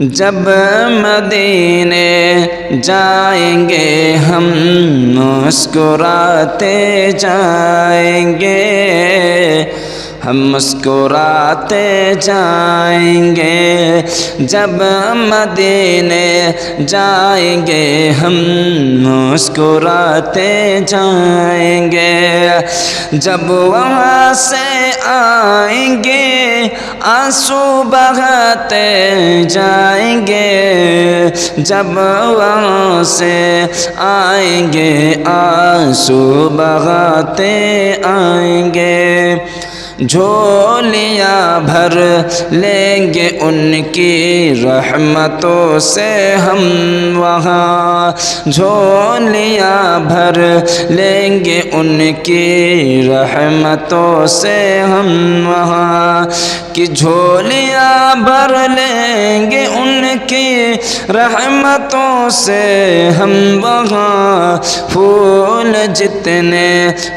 جب مدینے جائیں گے، ہم مسکراتے جائیں گے۔ ہم مسکراتے جائیں گے۔ جب مدینے جائیں گے، ہم مسکراتے جائیں گے۔ جب وہاں سے آئیں گے آنسو بہاتے جائیں گے جب وہاں سے آئیں گے جھولیاں بھر لیں گے ان کی رحمتوں سے ہم وہاں۔ جھولیاں بھر لیں گے ان کی رحمتوں سے ہم وہاں۔ کہ جھولیاں بھر لیں گے ان کی رحمتوں سے ہم وہاں پھول جتنے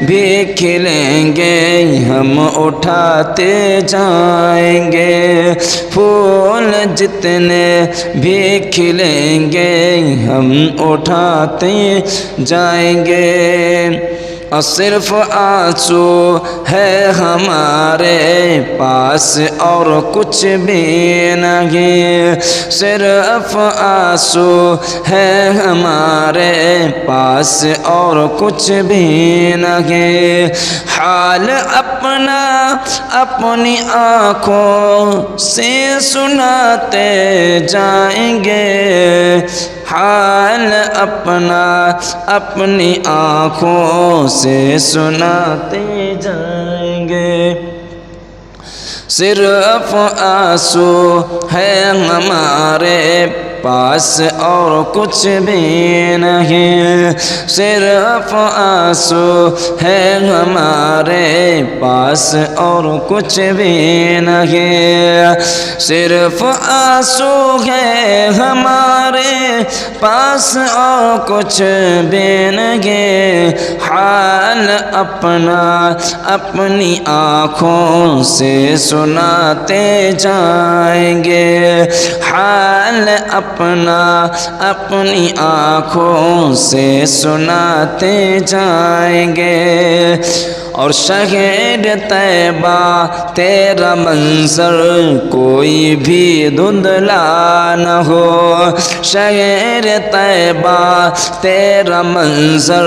بھی کھلیں گے ہم اٹھاتے جائیں گے پھول جتنے بھی کھلیں گے ہم اٹھاتے جائیں گے اور صرف آنسو ہے ہمارے پاس اور کچھ بھی نہیں۔ صرف آنسو ہے ہمارے پاس اور کچھ بھی نہیں۔ حال اپنا اپنی آنکھوں سے سناتے جائیں گے۔ حال اپنا اپنی آنکھوں سے سناتے جائیں گے صرف آنسو ہے ہمارے پاس اور کچھ بھی نہیں صرف آنسو ہے ہمارے پاس اور کچھ بھی نہیں صرف آنسو ہے ہمارے پاس اور کچھ بھی نہیں حال اپنا اپنی آنکھوں سے سناتے جائیں گے حال اپنا اپنی آنکھوں سے سناتے جائیں گے۔ اور شہر طیبہ، تیرا منظر کوئی بھی دھندلا نہ ہو۔ شہر طیبہ، تیرا منظر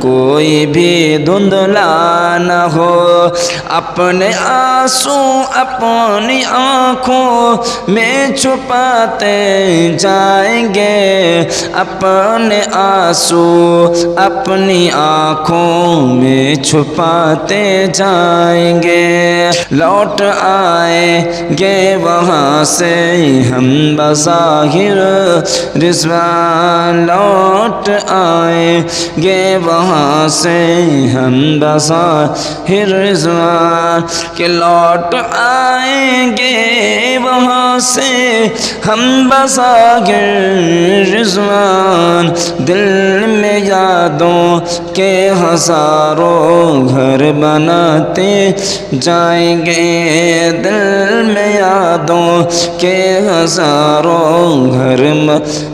کوئی بھی دھندلا نہ ہو۔ اپنے آنسو، اپنی آنکھوں میں چھپاتے جائیں گے۔ اپنے آنسو، اپنی آنکھوں میں چھپا جائیں گے، لوٹ آئیں گے، وہاں سے ہم بظاہر رضوان، لوٹ آئیں گے، وہاں سے ہم بظاہر رضوان، کہ لوٹ آئیں گے، وہاں سے ہم بظاہر رضوان۔ دل میں یادوں کے ہزاروں گھر گھر بناتے جائیں گے دل میں یادوں کے ہزاروں گھر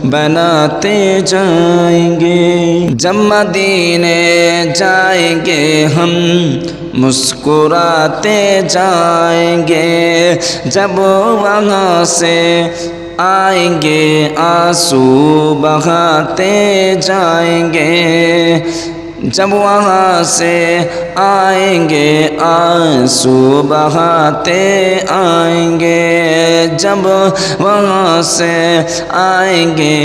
بناتے جائیں گے۔ جب مدینے جائیں گے ہم، مسکراتے جائیں گے۔ جب وہاں سے آئیں گے، آنسو بہاتے جائیں گے۔ جب وہاں سے آئیں گے آنسو بہاتے آئیں گے جب وہاں سے آئیں گے